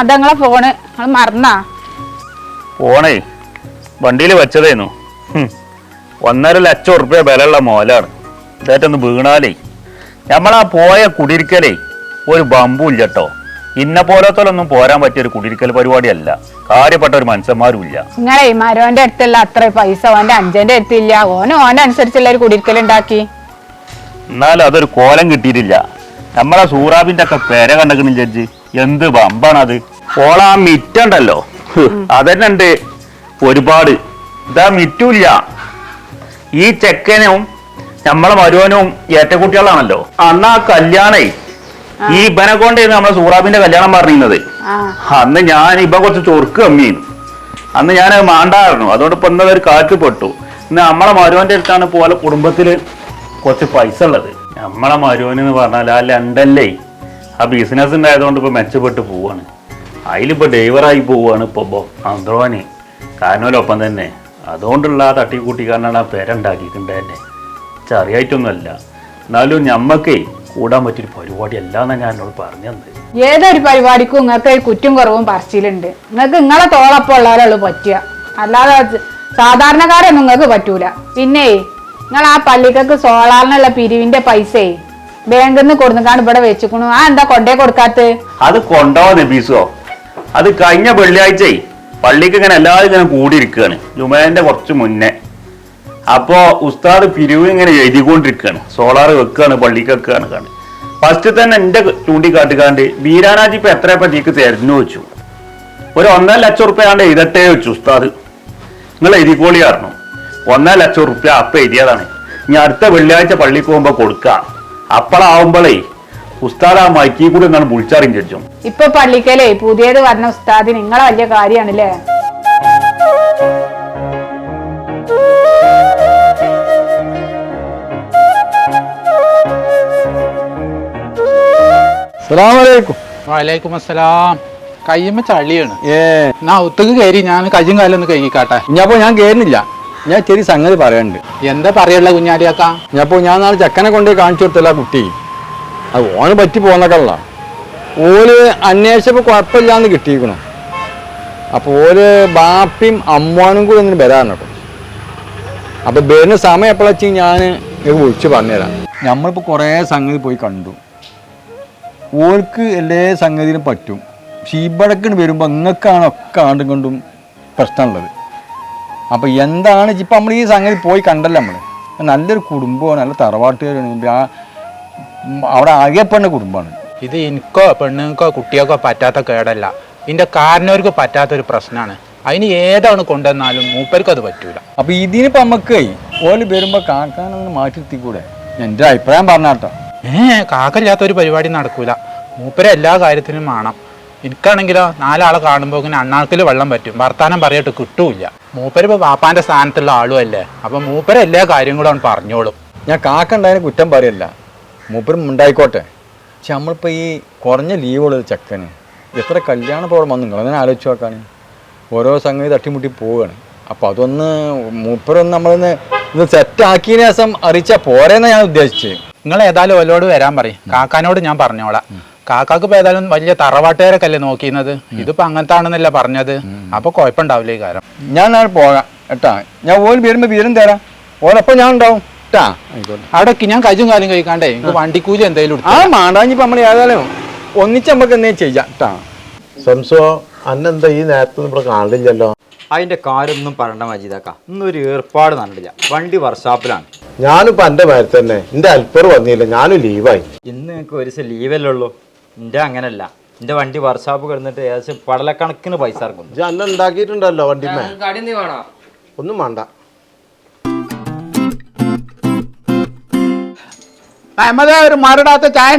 അതങ്ങളെ phone നിങ്ങൾ മറന്നാ. ഫോണേ വണ്ടിയിൽ വെച്ചതേന്നു. ഹും. ഒന്നര ലക്ഷം ഉറുപ്പ്യ ബലമുള്ള മോലാണ്. ഇതായിട്ടൊന്ന് വീണാലേ. നമ്മളാ പോയ കുടിരിക്കലേ ഒരു ബമ്പും ഇല്ല കേട്ടോ ഇന്ന പോലത്തോലൊന്നും പോരാൻ പറ്റിയ ഒരു കുടിരിക്കൽ പരിപാടിയല്ല. കാര്യപ്പെട്ട ഒരു മനുഷ്യന്മാരും ഇല്ല നിങ്ങളെ മരോന്റെ അടുത്തല്ല അത്ര പൈസ ഓന്റെ അഞ്ചന്റെ അടുത്തില്ല. ഓന് ഓന്റെ അനുസരിച്ചുള്ള ഒരു കുടിയിരിക്കലുണ്ടാക്കി എന്നാലും അതൊരു കോലം കിട്ടിയിട്ടില്ല. നമ്മളെ സൂറാബിന്റെ ഒക്കെ പേരെ കണ്ടക്കണ ജഡ്ജി. എന്ത് ബമ്പാണത് ഓളാ മിറ്റുണ്ടല്ലോ. അതന്നെ ഉണ്ട് ഒരുപാട്. ഇതാ മിറ്റൂല്ല. ഈ ചെക്കനും നമ്മളെ മരുവനും ഏറ്റക്കുട്ടികളാണല്ലോ അന്ന് ആ കല്യാണേ. ഈ ഇബനെ കൊണ്ടായിരുന്നു നമ്മളെ സൂറാബിന്റെ കല്യാണം പറഞ്ഞിരുന്നത്. അന്ന് ഞാൻ ഇബ കുറച്ച് ചൊറുക്ക് കമ്മിയിരുന്നു അന്ന് ഞാൻ മാണ്ടായിരുന്നു. അതുകൊണ്ട് ഇപ്പൊ ഇന്നത് ഒരു കാറ്റ് പെട്ടു. ഇന്ന് നമ്മളെ മരുവന്റെ അടുത്താണ് പോലെ കുടുംബത്തിൽ കുറച്ച് പൈസ ഉള്ളത്. നമ്മളെ മരുവൻ എന്ന് പറഞ്ഞാൽ ആ ലണ്ടനിലേ ആ ബിസിനസ് ഉണ്ടായതുകൊണ്ട് ഇപ്പൊ മെച്ചപ്പെട്ട് പോവാണ്. അതിലിപ്പോ ഡ്രൈവറായി പോവാണ് ഇപ്പൊ അന്ത്രോന് കാരണോലൊപ്പം തന്നെ അതുകൊണ്ടുള്ള ആ തട്ടിക്കൂട്ടിക്കാരനാണ് ആ പേരുണ്ടാക്കിയിട്ടുണ്ട് ചെറിയായിട്ടൊന്നുമല്ല. എന്നാലും ഞമ്മക്കേ കൂടാൻ പറ്റിയൊരു പരിപാടി അല്ല എന്നാണ് ഞാൻ എന്നോട് പറഞ്ഞത് ഏതൊരു പരിപാടിക്കും നിങ്ങൾക്ക് കുറ്റും കുറവും പറച്ചിലുണ്ട്. നിങ്ങൾക്ക് നിങ്ങളെ തോളപ്പം ഉള്ളവരുള്ളൂ പറ്റുക. അല്ലാതെ സാധാരണക്കാരൊന്നും നിങ്ങൾക്ക് പറ്റൂല. പിന്നെ നിങ്ങൾ ആ പള്ളിക്കൊക്കെ സോളാറിനുള്ള പിരിവിന്റെ പൈസേ ബാങ്കിൽ നിന്ന് കൊടുക്കാണ് ഇവിടെ വെച്ചിക്കണു. ആ എന്താ കൊണ്ടേ കൊടുക്കാത്ത? അത് കൊണ്ടോ നബീസോ? അത് കഴിഞ്ഞ വെള്ളിയാഴ്ച പള്ളിക്ക് ഇങ്ങനെ എല്ലാവരും ഇങ്ങനെ കൂടിയിരിക്കുകയാണ് ജുമേന്റെ കുറച്ച് മുന്നേ. അപ്പോ ഉസ്താദ് പിരിവ് ഇങ്ങനെ എഴുതിക്കൊണ്ടിരിക്കുകയാണ് സോളാർ വെക്കുകയാണ് പള്ളിക്ക് വെക്കുകയാണ് കാണി. ഫസ്റ്റ് തന്നെ എന്റെ ചൂണ്ടിക്കാട്ടിക്കാണ്ട് ബീരാനാജി ഇപ്പൊ എത്ര പറ്റിക്ക് തെരഞ്ഞു വെച്ചു ഒരു ഒന്നര ലക്ഷം റുപ്യ ആണ്ട് എഴുതട്ടേ വെച്ചു ഉസ്താദ്. നിങ്ങൾ എഴുതിക്കോളി പറഞ്ഞു. ഒന്നര ലക്ഷം റുപ്യ അപ്പൊ എഴുതിയതാണ്. ഇനി അടുത്ത വെള്ളിയാഴ്ച പള്ളിക്ക് പോകുമ്പോ കൊടുക്കാം. അപ്പോഴാവുമ്പോഴേ ഉസ്താദ് ആ മൈക്കി കൂടി എന്നാണ് വിളിച്ചറിയും ചോദിച്ചു ഇപ്പൊ പള്ളിക്കലേ പുതിയത് പറഞ്ഞ ഉസ്താദ് നിങ്ങളെ വലിയ കാര്യാണല്ലേ സലാമലൈക്കും. വലൈക്കും അസ്സലാം. കയ്യുമ്മ ചളിയാണ് ഏ. എന്നാ ഒത്തുക്ക് കയറി ഞാൻ കയ്യും കാലൊന്ന് കഴുകിക്കാട്ടെ കഴുകിക്കാട്ടെ. ഞാപ്പോ ഞാൻ കേറുന്നില്ല ഞാൻ ചെറിയ സംഗതി പറയണ്ട് എന്താ പറയുള്ള കുഞ്ഞാലിയാക്ക? ഞാപ്പോ ഞാൻ നാളെ ചക്കനെ കൊണ്ടേ കാണിച്ചു കൊടുത്തല്ല കുട്ടി? അത് ഓന് പറ്റി പോന്നക്കള്ള ഓൽ അന്വേഷിച്ചപ്പോ കുഴപ്പമില്ലാന്ന് കിട്ടിയിരിക്കണം. അപ്പൊ ഓൽ ബാപ്പിയും അമ്മാനും കൂടി ഒന്നിന് വരാറുണ്ട് കേട്ടോ അപ്പൊ വരുന്ന സമയം എപ്പോഴാ വെച്ച് ഞാൻ നിങ്ങൾക്ക് വിളിച്ച് പറഞ്ഞുതരാം. നമ്മളിപ്പോ കുറേ സംഗതി പോയി കണ്ടു. ഓൾക്ക് എല്ലാ സംഗതിയിലും പറ്റും. ഷീബടക്കിന് വരുമ്പോൾ നിങ്ങൾക്കാണ് ഒക്കെ ആണ്ടും കൊണ്ടും പ്രശ്നമുള്ളത്. അപ്പോൾ എന്താണ് ഇപ്പം നമ്മൾ ഈ സംഗതി പോയി കണ്ടല്ലോ നമ്മൾ നല്ലൊരു കുടുംബമാണ് നല്ല തറവാട്ടുകാരാണ്. ആ അവിടെ അറിയപ്പെടുന്ന കുടുംബമാണ്. ഇത് എനിക്കോ പെണ്ണുങ്ങൾക്കോ കുട്ടികൾക്കോ പറ്റാത്ത കേടല്ല. ഇതിന്റെ കാരണവർക്ക് പറ്റാത്തൊരു പ്രശ്നമാണ്. അതിന് ഏതാണ് കൊണ്ടുവന്നാലും മൂപ്പർക്ക് അത് പറ്റൂല. അപ്പോൾ ഇതിനിപ്പോൾ നമുക്ക് ഓൽ വരുമ്പോൾ കാക്കാനൊന്ന് മാറ്റി നിർത്തിക്കൂടെ? എന്റെ അഭിപ്രായം പറഞ്ഞാട്ടോ ഏ കാക്കല്ലാത്ത ഒരു പരിപാടി നടക്കൂല. മൂപ്പര എല്ലാ കാര്യത്തിനും വേണം എനിക്കാണെങ്കിലോ നാലാളെ കാണുമ്പോൾ ഇങ്ങനെ അണ്ണാക്കിൽ വെള്ളം പറ്റും. വർത്താനം പറയട്ട് കിട്ടൂല മൂപ്പര് ഇപ്പോൾ വാപ്പാന്റെ സ്ഥാനത്തുള്ള ആളും അല്ലേ അപ്പൊ മൂപ്പര് എല്ലാ കാര്യങ്ങളും അവൻ പറഞ്ഞോളും. ഞാൻ കാക്ക ഉണ്ടായതിന് കുറ്റം പറയല്ല. മൂപ്പരും ഉണ്ടായിക്കോട്ടെ പക്ഷെ നമ്മളിപ്പോൾ ഈ കുറഞ്ഞ ലീവുള്ള ചെക്കന് എത്ര കല്യാണ പ്രോഗ്രാം വന്നു? നിങ്ങളങ്ങനെ ആലോചിച്ച് നോക്കാണ് ഓരോ സംഗതി തട്ടിമുട്ടി പോവുകയാണ് അപ്പോൾ അതൊന്ന് മൂപ്പരൊന്ന് നമ്മളൊന്ന് ഇത് സെറ്റാക്കിയതിന് ശേഷം അറിയിച്ചാൽ പോരെന്നാണ് ഞാൻ ഉദ്ദേശിച്ചത്. നിങ്ങൾ ഏതായാലും ഓലോട് വരാൻ പറയും. കാക്കാനോട് ഞാൻ പറഞ്ഞോളാം. കാക്കാക്ക് ഇപ്പൊ ഏതായാലും വലിയ തറവാട്ടുകാരൊക്കെ അല്ലേ നോക്കിയിരുന്നത് ഇതിപ്പോ അങ്ങനത്തെ ആണെന്നല്ല പറഞ്ഞത് അപ്പൊ കുഴപ്പമുണ്ടാവില്ല ഈ കാര്യം? ഞാൻ നാളെ പോകാം കേട്ടാ. ഞാൻ ഓൽ വരുമ്പോ വിവരം തരാം. ഓലപ്പം ഞാൻ ഉണ്ടാവും കേട്ടാ. അവിടേക്ക് അവിടെ ഞാൻ കജും കാലും കഴിക്കാണ്ടേ എനിക്ക് വണ്ടിക്കൂലി എന്തായാലും ആ മാണ്ടാഞ്ഞിപ്പോ നമ്മൾ ഏതായാലും ഒന്നിച്ച് നമ്മക്ക് എന്തേലും ചെയ്യാം കേട്ടാ. സംസോ അന്നെന്താ ഈ നേരത്തെ ഇവിടെ കാണില്ലല്ലോ അതിന്റെ കാര്യമൊന്നും പറയണ്ട മജീദാക്ക. ഇന്നൊരു ഏർപ്പാട് നടന്നില്ല. വണ്ടി വർഷാപ്പിലാണ്. ഞാനിപ്പോ എന്റെ മേലെ തന്നെ എന്റെ അൽപ്പർ വന്നില്ല. ഞാനും ലീവായി. ഇന്ന് ഞങ്ങൾക്ക് ഒരു ദിവസം ലീവല്ലേ ഉള്ളൂ. എന്റെ അങ്ങനല്ല. എന്റെ വണ്ടി വർഷാപ്പ് കിടന്നിട്ട് ഏകദേശം പടലക്കണക്കിന് പൈസ ഇറക്കുന്നുണ്ടല്ലോ ഇജ്ജ് അന്നെ ഉണ്ടാക്കിയിട്ടുണ്ടല്ലോ വണ്ടിമേ ഒന്നും വേണ്ട. അഹമ്മദേ ഒരു മരടാത്ത ചായ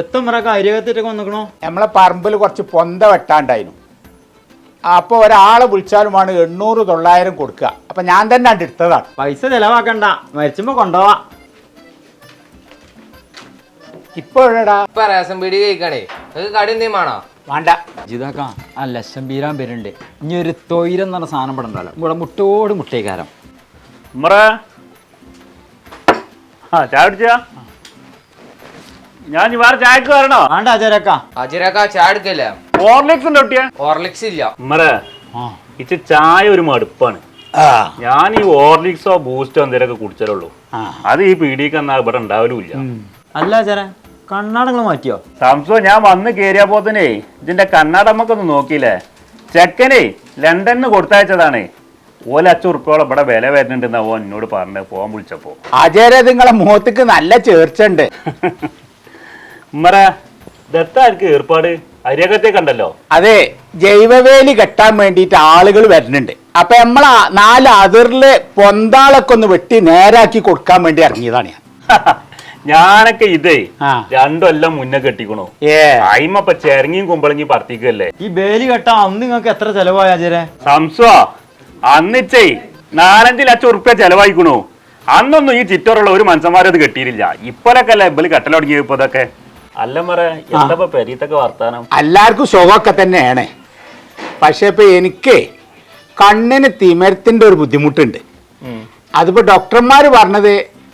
എത്തും മറക്ക അരികത്തിട്ടൊക്കെ വന്നിക്കണോ? നമ്മളെ പറമ്പിൽ കുറച്ച് പൊന്ത വെട്ടാണ്ടായിരുന്നു അപ്പോൾ ഒരാളെ വിളിച്ചാലുമാണ് എണ്ണൂറ് തൊള്ളായിരം കൊടുക്കുക. അപ്പം ഞാൻ തന്നെ അത് എടുത്തതാണ്. പൈസ ചെലവാക്കണ്ട. മരിച്ചുമ്പോ കൊണ്ടുപോവാ. ഇപ്പോഴടാ ഇപ്പൊ റേഷൻ പീടി കഴിക്കണേ. നിങ്ങൾക്ക് കടി എന്തെങ്കിലും വേണോ? വേണ്ട. ജിതാക്കാ ആ ലക്ഷം പീരാൻ പേരുണ്ട്. ഇനി ഒരു തൊയിരം എന്ന് പറഞ്ഞ സാധനം ഇവിടെ ഉണ്ടല്ലോ. ഇവിടെ മുട്ടോട് മുട്ടേക്കാരം. ഉമ്മറ ആ ചായ കുടിച്ചാ? ഞാൻ ഇനി വേറെ ചായക്ക് വരണോ? വേണ്ട അജരക്ക അജിരക്ക ചായ എടുക്കല്ല? ഉണ്ട് ഒട്ടിയാ ഹോർലിക്സ് ഇല്ല. ഉമ്മറ ഇച്ച് ചായ ഒരു മടുപ്പാണ്. ഞാൻ ഈ ഓർലിക്സോ ബൂസ്റ്റോ എന്തെങ്കിലുമൊക്കെ കുടിച്ചാലുള്ളൂ. അത് ഈ പീടിക്ക് എന്നാ ഇവിടെ ഉണ്ടാവലുമില്ല. അല്ല ചേരാ കണ്ണാടങ്ങൾ മാറ്റിയോ? സംസോ ഞാൻ വന്ന് കേറിയ പോത്തനെ ഇതിന്റെ കണ്ണാടമ്മക്കൊന്ന് നോക്കിയില്ലേ? ചെക്കനെ ലണ്ടനിന്ന് കൊടുത്തയച്ചതാണ്. ഓല അച്ഛ ഉറുപ്പോളം ഇവിടെ വില വരുന്നുണ്ടെന്ന് ഓ എന്നോട് പറഞ്ഞ് ഫോൺ വിളിച്ചപ്പോ. അജയരെ നിങ്ങളെ മുഖത്തേക്ക് നല്ല ചേർച്ചുണ്ട് ഉമ്മറ ദത്താർക്ക് ഏർപ്പാട്? അരിയകത്തെ കണ്ടല്ലോ? അതെ ജൈവവേലി കെട്ടാൻ വേണ്ടിയിട്ട് ആളുകൾ വരുന്നുണ്ട്. അപ്പൊ നമ്മൾ നാല് അതിറിൽ പൊന്താളൊക്കെ ഒന്ന് വെട്ടി നേരാക്കി കൊടുക്കാൻ വേണ്ടി ഇറങ്ങിയതാണ് ഞാൻ. ഞാനൊക്കെ ഇതേ. രണ്ടൊല്ലം മുന്നേ കെട്ടിക്കണു. ഏ. അയിമപ്പ ചെരങ്ങിയും കുമ്പളങ്ങി പറത്തിക്കല്ലേ? ഈ ബേലി കെട്ടാൻ അന്ന് നിങ്ങൾക്ക് എത്ര ചെലവായ അജരെ സംസോ അന്നിച്ചേ നാലഞ്ച് ലക്ഷം ഉറുപ്പ്യ ചെലവായിക്കണു. അന്നൊന്നും ഈ ചിറ്ററുള്ള ഒരു മനുഷ്യന്മാരത് കെട്ടിയില്ല ഇപ്പോഴൊക്കെ അല്ലേ ഇബൽ കെട്ടൽ തുടങ്ങിയപ്പോ ഇതൊക്കെ? അല്ല മറ എന്താ പെരീത്തൊക്കെ വർത്താനം? എല്ലാവർക്കും സുഖമൊക്കെ തന്നെയാണ്. പക്ഷെ ഇപ്പൊ എനിക്ക് കണ്ണിന് തിമരത്തിന്റെ ഒരു ബുദ്ധിമുട്ടുണ്ട്. അതിപ്പോ ഡോക്ടർമാർ പറഞ്ഞത്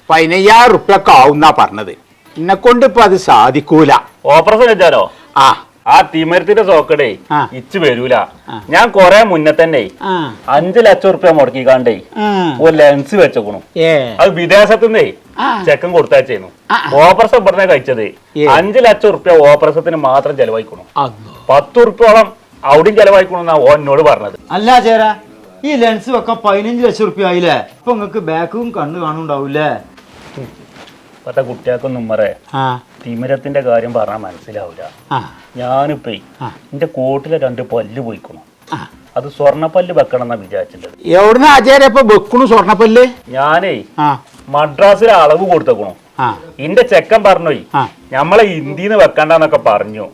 പതിനയ്യായിരം റുപ്യൊക്കെ ആവുന്നാ പറഞ്ഞത്. എന്നെ കൊണ്ട് ഇപ്പൊ അത് സാധിക്കൂല. ഓപ്പറേഷൻ വെച്ചാലോ ആ. ആ തിമരത്തിന്റെ സോക്കടേ. ഇച്ച് വരൂല. ഞാൻ കൊറേ മുന്നേ തന്നെ അഞ്ച് ലക്ഷം ഉറുപ്പ്യ മുടക്കിക്കാണ്ടേ. ഒരു ലെൻസ് വെച്ചേക്കണു. അത് വിദേശത്തുനിന്നേ ചെക്കൻ കൊടുത്തയച്ചേന്നു ആ. ഓപ്പറേഷൻ ഇവിടുന്ന് കഴിച്ചത് അഞ്ച് ലക്ഷം ഉറുപ്പ്യ ഓപ്പറസത്തിന് മാത്രം ചെലവായിക്കണു അല്ലോ പത്ത് ഉറുപ്പ്യോളം അവിടെയും ചെലവായിക്കണു എന്നാ ഓൻ എന്നോട് പറഞ്ഞത്. അല്ല ചേരാ ഈ ലെൻസ് വെക്കാൻ പതിനഞ്ച് ലക്ഷം റുപ്യ ആയില്ലേ? ഇപ്പൊ നിങ്ങക്ക് ബാക്കും കണ്ണ് കാണുണ്ടാവൂലേ ഇപ്പത്തെ കുട്ടികൾക്കൊന്നും മറേ തിമിരത്തിന്റെ കാര്യം പറഞ്ഞാൽ മനസ്സിലാവില്ല ഞാനിപ്പോ. എന്റെ കോട്ടിലെ രണ്ട് പല്ല് പോയിക്കണു. അത് സ്വർണപ്പല്ല് വെക്കണം എന്നാ വിചാരിച്ചിട്ടുണ്ട് എവിടുന്ന് അജയരെ ഇപ്പൊ വെക്കണു സ്വർണപ്പല്ല്? ഞാനേ ആ. മദ്രാസിലെ അളവ് കൊടുത്തേക്കണു. ഇന്റെ ചെക്കൻ പറഞ്ഞു ഞമ്മളെ നമ്മളെ ഇന്ത്യന്ന് വെക്കണ്ടെന്നൊക്കെ പറഞ്ഞു.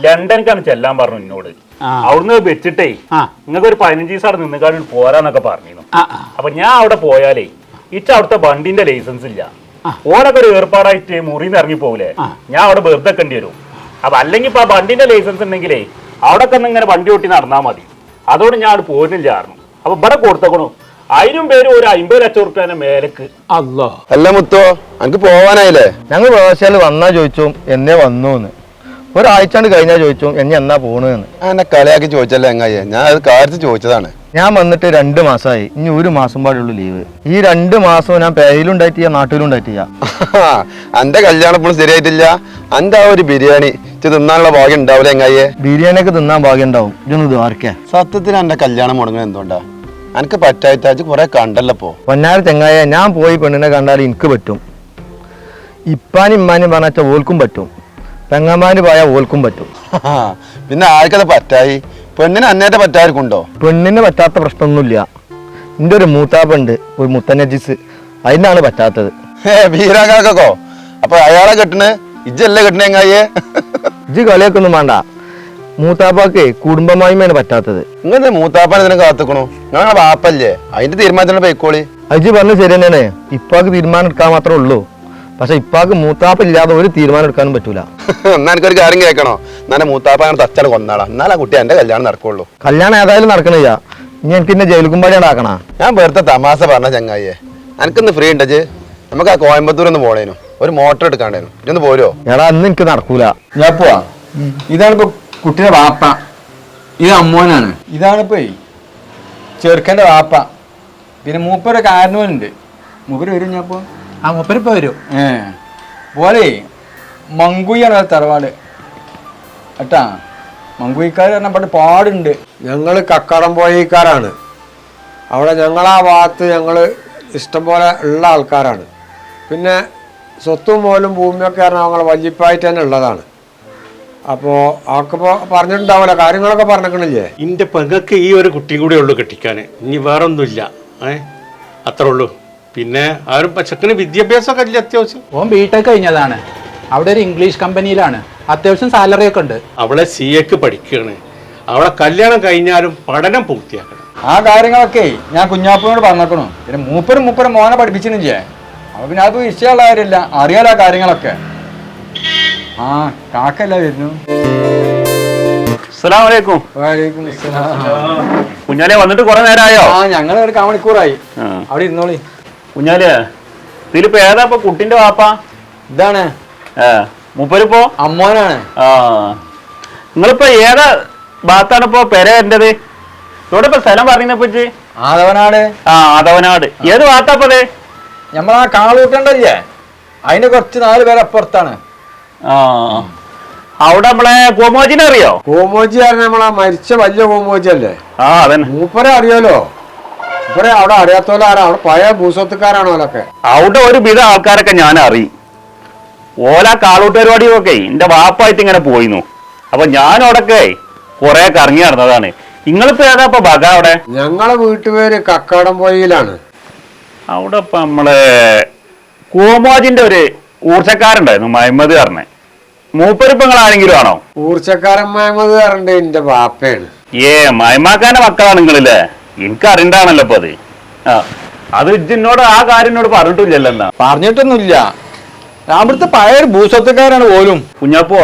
ലണ്ടനിക്കാണ് ചെല്ലാൻ പറഞ്ഞു എന്നോട്. അവിടുന്ന് വെച്ചിട്ടേ. നിങ്ങൾക്ക് ഒരു പതിനഞ്ച് ദിവസം അവിടെ നിന്നുകാണ്ട് പോരാന്നൊക്കെ പറഞ്ഞിരുന്നു. അപ്പൊ ഞാൻ അവിടെ പോയാലേ ഇച്ച അവിടുത്തെ വണ്ടിന്റെ ലൈസൻസ് ഇല്ല. ഓനൊക്കെ ഒരു ഏർപ്പാടായിട്ട് മുറിന്ന് ഇറങ്ങി പോകൂലേ ഞാൻ അവിടെ വെറുതെ കണ്ടി വരും അപ്പൊ അല്ലെങ്കിൽ ഇപ്പൊ ആ വണ്ടിന്റെ ലൈസൻസ് ഉണ്ടെങ്കിലേ അവിടെ തന്നെ ഇങ്ങനെ വണ്ടി ഓട്ടി നടന്നാ മതി. അതോട് ഞാൻ അവിടെ പോരുന്നില്ലായിരുന്നു അപ്പൊ ഇവിടെ കൊടുത്തേക്കണു. അതിനും പേര് ഒരു അമ്പത് ലക്ഷം റുപ്യന്റെ മേലക്ക്. അല്ലോ അല്ല മുത്തോ എനിക്ക് പോവാനായില്ലേ? ഞങ്ങൾ പ്രവാസിയാൽ വന്നാ ചോദിച്ചു എന്നേ വന്നു എന്ന് ഒരാഴ്ച കഴിഞ്ഞാൽ ചോദിച്ചു എന്നെ എന്നാ പോണെന്ന്. എന്നെ കളിയാക്കി ചോദിച്ചല്ലേ എങ്ങായി ഞാൻ അത് കാര്യത്തിൽ ചോദിച്ചതാണ്. ഞാൻ വന്നിട്ട് രണ്ട് മാസമായി. ഇനി ഒരു മാസം പാടുള്ളൂ ലീവ് ഈ രണ്ട് മാസം ഞാൻ പേയിലും ഉണ്ടായിട്ടില്ല നാട്ടിലും ഉണ്ടായിട്ടില്ല. എന്റെ കല്യാണം ഇപ്പോഴും ശരിയായിട്ടില്ല. എന്റെ ആ ഒരു ബിരിയാണി തിന്നാനുള്ള ഭാഗ്യം ഉണ്ടാവില്ല എങ്ങായേ ബിരിയാണിയൊക്കെ തിന്നാൻ ഭാഗ്യം ഉണ്ടാവും. ഇതൊന്ന് ദ്വാരക്കേ സത്യത്തിൽ എന്റെ കല്യാണം മുടങ്ങുന്നത് എന്തുകൊണ്ടാ? എനിക്ക് പറ്റായിട്ടാച്ച് കുറെ കണ്ടല്ലപ്പോ പൊന്നാര തെങ്ങായ ഞാൻ പോയി പെണ്ണിനെ കണ്ടാൽ എനിക്ക് പറ്റും. ഇപ്പാനും ഇമ്മാനും പറഞ്ഞാൽ ഓൽക്കും പറ്റും. പെങ്ങന്മാര് പോയാൽ ഓൽക്കും പറ്റും. പിന്നെ ആർക്കത് പറ്റായി? പെണ്ണിന് അന്നേറ്റം പറ്റാർക്കുണ്ടോ? പെണ്ണിന് പറ്റാത്ത പ്രശ്നമൊന്നുമില്ല. എന്റെ ഒരു മൂത്താപ്പുണ്ട് ഒരു മുത്തനജിസ് അതിനാണ് പറ്റാത്തത്. ഏ വീരാകാക്കോ അപ്പൊ അയാളെ കെട്ടണ് ഇജ്ജല്ലേ കെട്ടണേങ്ങായേ ഇജ്ജ് കളിയൊക്കെ ഒന്നും വേണ്ട. മൂത്താപ്പാക്ക് കുടുംബമായ്മയാണ് പറ്റാത്തത്. ഇങ്ങനെ മൂത്താപ്പാൻ ഇതിനെ കാത്തുക്കണു? നിങ്ങളെ വാപ്പല്ലേ? അതിന്റെ തീരുമാനത്തിന് പോയിക്കോളി. അജി പറഞ്ഞു ശരി തന്നെയാണ്. ഇപ്പാക്ക് തീരുമാനം എടുക്കാൻ മാത്രമേ ഉള്ളൂ. പക്ഷെ ഇപ്പാക്ക് മൂത്താപ്പ ഇല്ലാതെ ഒരു തീരുമാനം എടുക്കാനും പറ്റൂല. എന്നാ എനിക്കൊരു കാര്യം കേൾക്കണോ? എന്നാ മൂത്താപ്പാണ് തച്ചാണ് കൊന്നാളാ. എന്നാലാ ആ കുട്ടി എന്റെ കല്യാണം നടക്കുള്ളൂ. കല്യാണം ഏതായാലും നടക്കണില്ല. ഇനി എനിക്ക് എന്നെ ജയിൽ ഉണ്ടാക്കണ ഞാൻ വെറുതെ തമാശ പറഞ്ഞ ചങ്ങായിയെ. എനിക്കൊന്ന് ഫ്രീ ഉണ്ടജ് നമുക്ക് ആ കോയമ്പത്തൂർ ഒന്ന് പോണേനു. ഒരു മോട്ടർ എടുക്കാണ്ടേനു ഇതൊന്ന് പോരോ എടാ അന്ന് എനിക്ക് നടക്കൂല. ഞാൻ പോവാ. ഇതാണ് ഇപ്പൊ കുട്ടിയുടെ വാപ്പ. ഇത് അമ്മോനാണ്. ഇതാണ് ഇപ്പൊ. ചെറുക്കന്റെ വാപ്പ. പിന്നെ മൂപ്പര് കാരണവനുണ്ട്. മൂപ്പര് വരും ഞാൻ ഇപ്പൊ ആ മൂപ്പരിപ്പോ വരും ഏ. പോലെ മങ്കുയാണ് തറവാട്. കേട്ടാ? മങ്കുയിക്കാർ പറഞ്ഞാൽ ഇവിടെ പാടുണ്ട്. ഞങ്ങൾ കക്കാടംപോയിക്കാരാണ് അവിടെ ഞങ്ങളാ ഭാഗത്ത് ഞങ്ങൾ ഇഷ്ടംപോലെ ഉള്ള ആൾക്കാരാണ്. പിന്നെ സ്വത്തും പോലും ഭൂമിയൊക്കെ പറഞ്ഞാൽ ഞങ്ങൾ വല്യപ്പായിട്ട് തന്നെ ഉള്ളതാണ്. അപ്പോൾ അവർക്കിപ്പോൾ പറഞ്ഞിട്ടുണ്ടാവില്ല കാര്യങ്ങളൊക്കെ പറഞ്ഞേക്കണില്ലേ എന്റെ പകക്ക് ഈ ഒരു കുട്ടിയും കൂടെ ഉള്ളൂ കെട്ടിക്കാൻ ഇനി വേറൊന്നുമില്ല. ഏ? അത്രേ ഉള്ളൂ. പിന്നെ ആരും പച്ചക്കന് വിദ്യാഭ്യാസമൊക്കെ ഇല്ല അത്യാവശ്യം? ഓൻ ബിടെക് കഴിഞ്ഞതാണ്. അവിടെ ഒരു ഇംഗ്ലീഷ് കമ്പനിയിലാണ് അത്യാവശ്യം സാലറി ഒക്കെ ഉണ്ട്. അവളെ സി എക്ക് പഠിക്കുകയാണ് അവളെ കല്യാണം കഴിഞ്ഞാലും പഠനം പൂർത്തിയാക്കണം. ആ കാര്യങ്ങളൊക്കെ ഞാൻ കുഞ്ഞാപ്പനോട് പറഞ്ഞേക്കണു. പിന്നെ മൂപ്പരും മൂപ്പരും മോനെ പഠിപ്പിച്ചിനും ചെയ്യാൻ. അപ്പൊ പിന്നെ അത് വിഷയമുള്ള കാര്യമില്ല. അറിയാലോ ആ കാര്യങ്ങളൊക്കെ. ആ കാക്കല്ല വരുന്നു? അസ്സലാമു അലൈക്കും. വാലേക്കും അസ്സലാം. കുഞ്ഞാലെ വന്നിട്ട് കുറെ നേരമായോ ആ ഞങ്ങൾ ഒരു കാമണിക്കൂറായി. അവിടെ ഇരുന്നോളി. കുഞ്ഞാലെ ഇതിലിപ്പോ ഏതാ ഇപ്പൊ കുട്ടിന്റെ വാപ്പ? ഇതാണ്. ഏ മൂപ്പരിപ്പോ? അമ്മോനാണ്. ആ നിങ്ങളിപ്പോ ഏതാ ഭാഗത്താണ് ഇപ്പൊ പെര എന്റത് ഇവിടെ ഇപ്പൊ സ്ഥലം പറഞ്ഞപ്പോ ആദവനാട്. ആ ആദവനാട്. ഏത് ഭാഗത്താപ്പത് ഞമ്മളാ കാളൂട്ടണ്ടല്ലേ അതിന് കുറച്ച് നാല് പേര് അപ്പുറത്താണ്. ആ അവിടെ നമ്മളെ കോമോജിനെ അറിയോ? കോമോജി ആണ് നമ്മളാ മരിച്ച വലിയ കോമോജി അല്ലേ ആ അതന്നെ. മൂപ്പരെ അറിയാലോ? മൂപ്പരെ അവിടെ അറിയാത്തവരാണ് അവിടെ പഴയ ഭൂസ്വത്തുക്കാരാണോ ഓലൊക്കെ അവിടെ ഒരു വിധ ആൾക്കാരൊക്കെ ഞാൻ അറിയും ഓല കാളൂട്ട് പരിപാടിയൊക്കെ എന്റെ വാപ്പായിട്ട് ഇങ്ങനെ പോയിന്നു. അപ്പൊ ഞാൻ അവിടൊക്കെ കുറെ കറങ്ങി നടന്നതാണ്. നിങ്ങളിപ്പോ ഏതാ ഇപ്പൊ ബക അവിടെ? ഞങ്ങളെ വീട്ടുപേര് കക്കാടം പോയിലാണ് അവിടെ ഇപ്പൊ നമ്മളെ കോമാജിന്റെ ഒരു ഊർച്ചക്കാരുണ്ടായിരുന്നു മഹമ്മദ് പറഞ്ഞ. മൂപ്പരിപ്പ് നിങ്ങൾ ആരെങ്കിലും ആണോ? ഊർച്ചക്കാരൻ മഹമ്മദ് പറഞ്ഞിട്ട് എന്റെ വാപ്പയാണ്. ഏ മയമാക്കാന്റെ മക്കളാണ് നിങ്ങളില്ലേ? എനിക്ക് അറിയണ്ടാണല്ലോ ഇപ്പൊ അത്. ആ. അത് ഇജിനോട് ആ കാര്യനോട് പറഞ്ഞിട്ടില്ലല്ലോ എന്നാ. പറഞ്ഞിട്ടൊന്നുമില്ല. അവിടുത്തെ പഴയ ഒരു ഭൂസ്വത്തുക്കാരാണ് പോലും കുഞ്ഞപ്പോ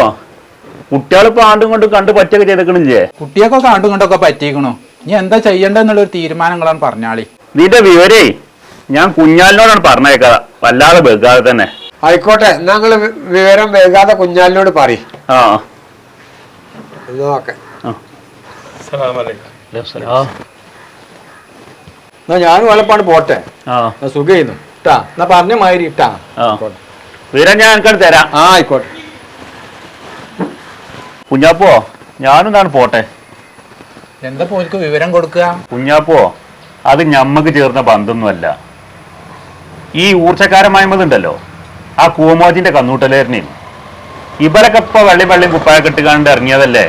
കുട്ടികളിപ്പോ ആണ്ടും കൊണ്ട് കണ്ട് പറ്റൊക്കെ ചെയ്തേക്കണില്ലേ? കുട്ടിയൊക്കെ ആണ്ടും കൊണ്ടൊക്കെ പറ്റിക്കണു ഇനി എന്താ ചെയ്യേണ്ടതെന്നുള്ളൊരു തീരുമാനങ്ങളാണ് പറഞ്ഞാളി. നിന്റെ വിവരേ ഞാൻ കുഞ്ഞാലിനോടാണ് പറഞ്ഞേക്കാ. വല്ലാതെ വെക്കാതെ തന്നെ. ആയിക്കോട്ടെ ഞങ്ങൾ വിവരം വേഗാതെ കുഞ്ഞാലിനോട് പറയും. ആ. നോക്കെ എന്നാ ഞാനും വലപ്പാണ് പോട്ടെ. ആ. ഇട്ടാ എന്നാ പറഞ്ഞ മാതിരി ഇട്ടാ ആ. വിവരം ഞാൻ എനിക്കത് തരാം. ആ ആയിക്കോട്ടെ. കുഞ്ഞാപ്പോ ഞാനും എന്താണ് പോട്ടെ. എന്താ പോയിക്ക് വിവരം കൊടുക്കുക കുഞ്ഞാപ്പോ അത് ഞമ്മക്ക് ചേർന്ന ബന്ധമൊന്നുമല്ല ഈ ഊർച്ചക്കാരമായ്മതുണ്ടല്ലോ ആ കൂമോജിന്റെ കണ്ണൂട്ടലേറിനെയും. ഇവരൊക്കെ ഇപ്പൊ വെള്ളി വെള്ളിയും കുപ്പായ കെട്ടുകാണ്ട് ഇറങ്ങിയതല്ലേ?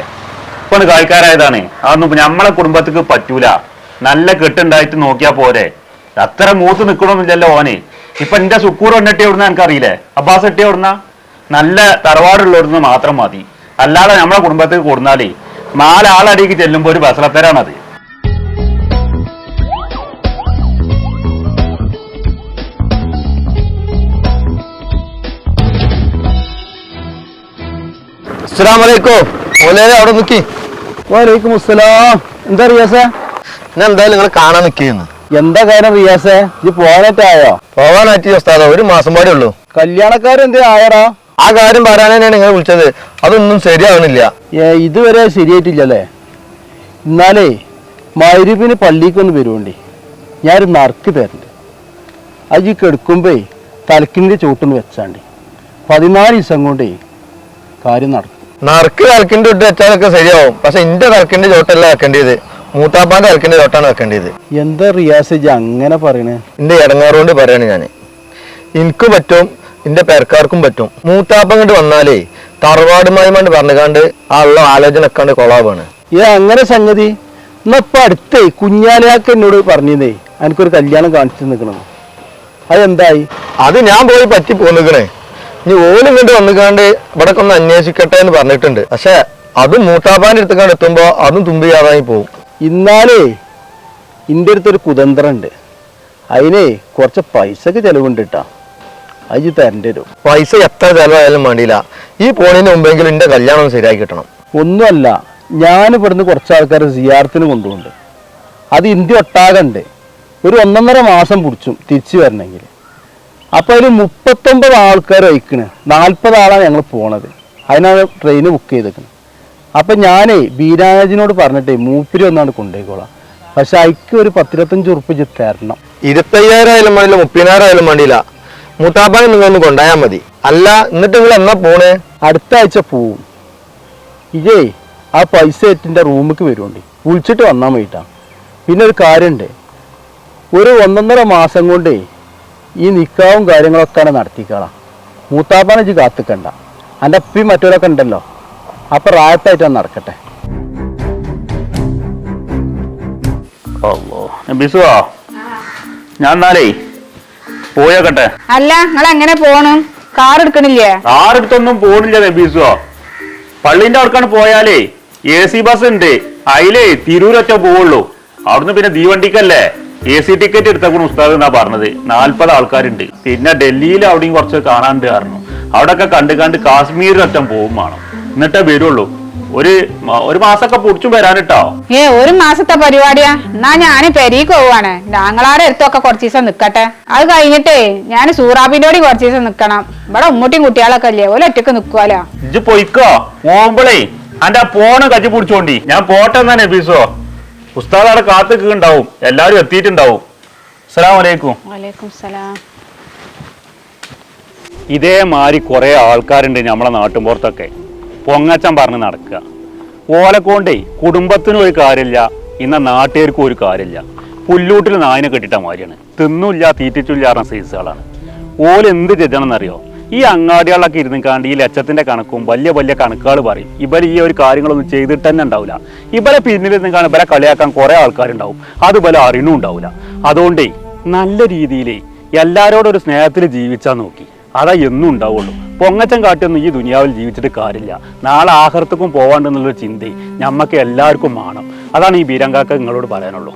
ഇപ്പൊ കായ്ക്കാരായതാണ്. അതൊന്നും ഇപ്പൊ നമ്മളെ കുടുംബത്തിക്ക് പറ്റൂല. നല്ല കെട്ടുണ്ടായിട്ട് നോക്കിയാ പോരെ. അത്ര മൂത്ത് നിൽക്കണമെന്നില്ലല്ലോ ഓനെ. ഇപ്പൊ എന്റെ സുക്കൂർ എണ്ണിട്ടി എവിടുന്ന എനിക്കറിയില്ലേ? അബ്ബാസ് എട്ടി എവിടുന്ന? നല്ല തറവാടുള്ളവിടുന്ന് മാത്രം മതി. അല്ലാതെ നമ്മളെ കുടുംബത്തിൽ കൊടുന്നാലേ നാലാളടിക്ക് ചെല്ലുമ്പോ ഒരു ബസലത്തരാണത് അസ്സലാമലൈക്കും അവിടെ നിക്കി. വലൈക്കും അസ്സലാം എന്താ റിയാസേ? ഞാൻ എന്തായാലും നിങ്ങൾ കാണാൻ നിൽക്കുന്നു എന്താ കാര്യം റിയാസേ? ഇത് പോകാനായിട്ടായോ പോകാനായിട്ട് ഉസ്താദ ഒരു മാസം പാടേ ഉള്ളൂ. കല്യാണക്കാരൻ എന്തേ ആയടാ? ആ കാര്യം പറയാനാണ് നിങ്ങൾ വിളിച്ചത്. അതൊന്നും ശരിയാവണില്ല ഇതുവരെ ശരിയായിട്ടില്ലല്ലേ? എന്നാലേ മരുവിന് പള്ളിക്കൊന്ന് വരുവണ്ടി. ഞാനൊരു നറുക്ക് തരണ്ട്. അത് ഈ കെടുക്കുമ്പേ തലക്കിന്റെ ചൂട്ടുന്ന് വെച്ചാണ്ടി. പതിനാല് ദിവസം കൊണ്ടേ കാര്യം നടക്കും. നറുക്ക് തലക്കിന്റെ ഇട്ട് വെച്ചാലൊക്കെ ശരിയാവും. പക്ഷെ എന്റെ തലക്കിന്റെ ചോട്ടല്ല വെക്കേണ്ടത്. മൂത്താപ്പാന്റെ തലക്കിന്റെ ചോട്ടാണ് വെക്കേണ്ടത്. എന്താ റിയാസ് അങ്ങനെ പറയണേ? എന്റെ ഇടങ്ങാറുകൊണ്ട് പറയാണ് ഞാൻ എനിക്ക് പറ്റും എന്റെ പേർക്കാർക്കും പറ്റും. മൂത്താപ്പ ഇങ്ങോട്ട് വന്നാലേ തറവാടുമായിമാണ്ട് പറഞ്ഞുകാണ്ട് ആ ഉള്ള ആലോചന ഒക്കെ കൊളാവാണ്. ഏ അങ്ങനെ സംഗതി? എന്നാ ഇപ്പൊ അടുത്തേ കുഞ്ഞാലയാക്ക് എന്നോട് പറഞ്ഞേ എനിക്കൊരു കല്യാണം കാണിച്ചു നിൽക്കണം അതെന്തായി അത് ഞാൻ പോയി പറ്റി പോന്നിക്കണേ. ഇനി ഓലും ഇങ്ങോട്ട് വന്നുകാണ്ട് ഇവിടെ ഒന്ന് അന്വേഷിക്കട്ടെ എന്ന് പറഞ്ഞിട്ടുണ്ട്. പക്ഷെ അതും മൂത്താപ്പാന്റെ അടുത്തേക്കാണ്ട് എത്തുമ്പോ അതും തുമ്പിയാതായി പോകും ഇന്നാലേ ഇന്റെ അടുത്തൊരു കുതന്ത്രമുണ്ട് അതിനെ കുറച്ച് പൈസക്ക് ചെലവുണ്ട് കേട്ടാ തരേണ്ടി വരും പൈസ എത്ര ചെലവായാലും വേണ്ടിയില്ല. ഈ പോണതിന് മുമ്പെങ്കിലും എന്റെ കല്യാണം ശരിയാക്കി കിട്ടണം. ഒന്നുമല്ല ഞാൻ ഇവിടുന്ന് കുറച്ച് ആൾക്കാർ സിയാർത്തിന് കൊണ്ടുപോകുന്നുണ്ട്. അത് ഇന്ത്യ ഒട്ടാകണ്ട്. ഒരു ഒന്നൊന്നര മാസം പിടിച്ചും തിരിച്ചു വരണമെങ്കിൽ. അപ്പൊ അതിൽ മുപ്പത്തൊമ്പത് ആൾക്കാർ അയക്കണ് നാൽപ്പത് ആളാണ് ഞങ്ങൾ പോണത്. അതിനാണ് ട്രെയിന് ബുക്ക് ചെയ്തേക്കുന്നത് അപ്പൊ ഞാനേ ബീരാജിനോട് പറഞ്ഞിട്ടേ മൂപ്പര് ഒന്നാണ് കൊണ്ടുപോയിക്കോളാം. പക്ഷെ അയക്ക് ഒരു പത്തിരുപത്തഞ്ച് ഉറുപ്പ് തരണം. ഇരുപത്തയ്യായിരം ആയാലും വേണ്ടില്ല മുപ്പതിനായിരം ആയാലും വേണ്ടിയില്ല. മൂത്താപ്പാനെ നിങ്ങളൊന്ന് കൊണ്ടായാൽ മതി. അല്ല എന്നിട്ട് നിങ്ങൾ എന്നാ പോണേ? അടുത്ത ആഴ്ച പോവും. ഇതേ ആ പൈസ എറ്റിന്റെ റൂമിക്ക് വരുമുണ്ട് വിളിച്ചിട്ട് വന്നാൽ മതിട്ടാ. പിന്നെ ഒരു കാര്യമുണ്ട്. ഒരു ഒന്നൊന്നര മാസം കൊണ്ടേ ഈ നിക്കാവും കാര്യങ്ങളൊക്കെ നടത്തിക്കളാം. മൂത്താപ്പാനെ ഇജ്ജ് കാത്തിക്കണ്ട. എന്റെ അപ്പി മറ്റവരൊക്കെ ഉണ്ടല്ലോ. അപ്പൊ റായത്തായിട്ട് നടക്കട്ടെ. ബിസുവോ? ഞാൻ എന്നാലേ പോയോക്കട്ടെ. അല്ല നിങ്ങൾ എങ്ങനെ പോണു? കാർ എടുക്കണില്ലേ? എടുത്തൊന്നും പോണില്ല നബീസോ പള്ളിന്റെ അവർക്കാണ് പോയാലേ എ സി ബസ് ഉണ്ട്. അതിലേ തിരൂരൊറ്റ പോവുള്ളൂ. അവിടുന്ന് പിന്നെ തീവണ്ടിക്കല്ലേ എ സി ടിക്കറ്റ് എടുത്തക്കൂടെ ഉസ്താദ് എന്നാ പറഞ്ഞത്? നാല്പത് ആൾക്കാരുണ്ട്. പിന്നെ ഡൽഹിയിൽ അവിടെയും കുറച്ച് കാണാണ്ട് കാരണം അവിടെ ഒക്കെ കണ്ട് കണ്ട് കാശ്മീരിനൊറ്റം പോവും വേണം. എന്നിട്ടേ വരുള്ളൂ. ഒരു ഒരു മാസൊക്കെ പൊടിച്ചു വരാനിട്ടോ? ഏ ഒരു മാസത്തെ പരിപാടിയാ. എന്നാ ഞാൻ പെരീക്ക് പോവാണ്. ഞങ്ങളാരെ അടുത്തൊക്കെ കുറച്ച് ദിവസം നിക്കട്ടെ. അത് കഴിഞ്ഞിട്ടേ ഞാൻ സൂറാബിനോട് കുറച്ച് ദിവസം നിക്കണം. ഇവിടെ ഉമ്മൂട്ടിയും കുട്ടികളൊക്കെ അല്ലേ ഓല ഒറ്റയ്ക്ക് നിക്കുവല്ലോ. ഇജ്ജ് പൊയ്ക്കോ? പോകുമ്പോളേ അന്റെ ഫോണ് കജ്ജി പിടിച്ചോണ്ടി. ഞാൻ പോട്ടെ എന്നാ നബീസോ ഉസ്താദ് അവിടെ എല്ലാരും എത്തിയിട്ടുണ്ടാവും. അസ്സലാമു അലൈക്കും. വലൈക്കും സലാം. ഇതേമാതിരി കുറെ ആൾക്കാരുണ്ട് നമ്മളെ നാട്ടുമ്പുറത്തൊക്കെ പൊങ്ങച്ചൻ പറഞ്ഞ് നടക്കുക. ഓലക്കൊണ്ടേ കുടുംബത്തിനും ഒരു കാര്യമില്ല ഇന്ന നാട്ടുകാർക്കും ഒരു കാര്യമില്ല. പുല്ലൂട്ടിൽ നായനെ കെട്ടിട്ട മാതിരിയാണ്. തിന്നില്ല തീറ്റിച്ചില്ല പറഞ്ഞ സൈസുകളാണ്. ഓൽ എന്ത് ചെജണമെന്നറിയോ ഈ അങ്ങാടികളിലൊക്കെ ഇരുന്ന് കാണ്ട് ഈ ലക്ഷത്തിന്റെ കണക്കും വലിയ വലിയ കണക്കുകൾ പറയും. ഇവർ ഈ ഒരു കാര്യങ്ങളൊന്നും ചെയ്തിട്ട് തന്നെ ഉണ്ടാവില്ല. ഇവരെ പിന്നിലിരുന്ന് കാണാൻ ഇവരെ കളിയാക്കാൻ കുറെ ആൾക്കാരുണ്ടാവും. അത് ഇവരെ അറിയണും ഉണ്ടാവില്ല. അതുകൊണ്ടേ നല്ല രീതിയിൽ എല്ലാവരോടും ഒരു സ്നേഹത്തിൽ ജീവിച്ചാൽ നോക്കി. അതാ എന്നും ഉണ്ടാവുള്ളൂ. പൊങ്ങച്ചം കാട്ടിയൊന്നും ഈ ദുനിയാവിൽ ജീവിച്ചിട്ട് കാര്യമില്ല. നാളെ ആഹൃത്തക്കും പോവാണ്ടെന്നുള്ളൊരു ചിന്തയും ഞമ്മക്ക് എല്ലാവർക്കും വേണം അതാണ് ഈ ബീരങ്കാക്ക നിങ്ങളോട് പറയാനുള്ളൂ.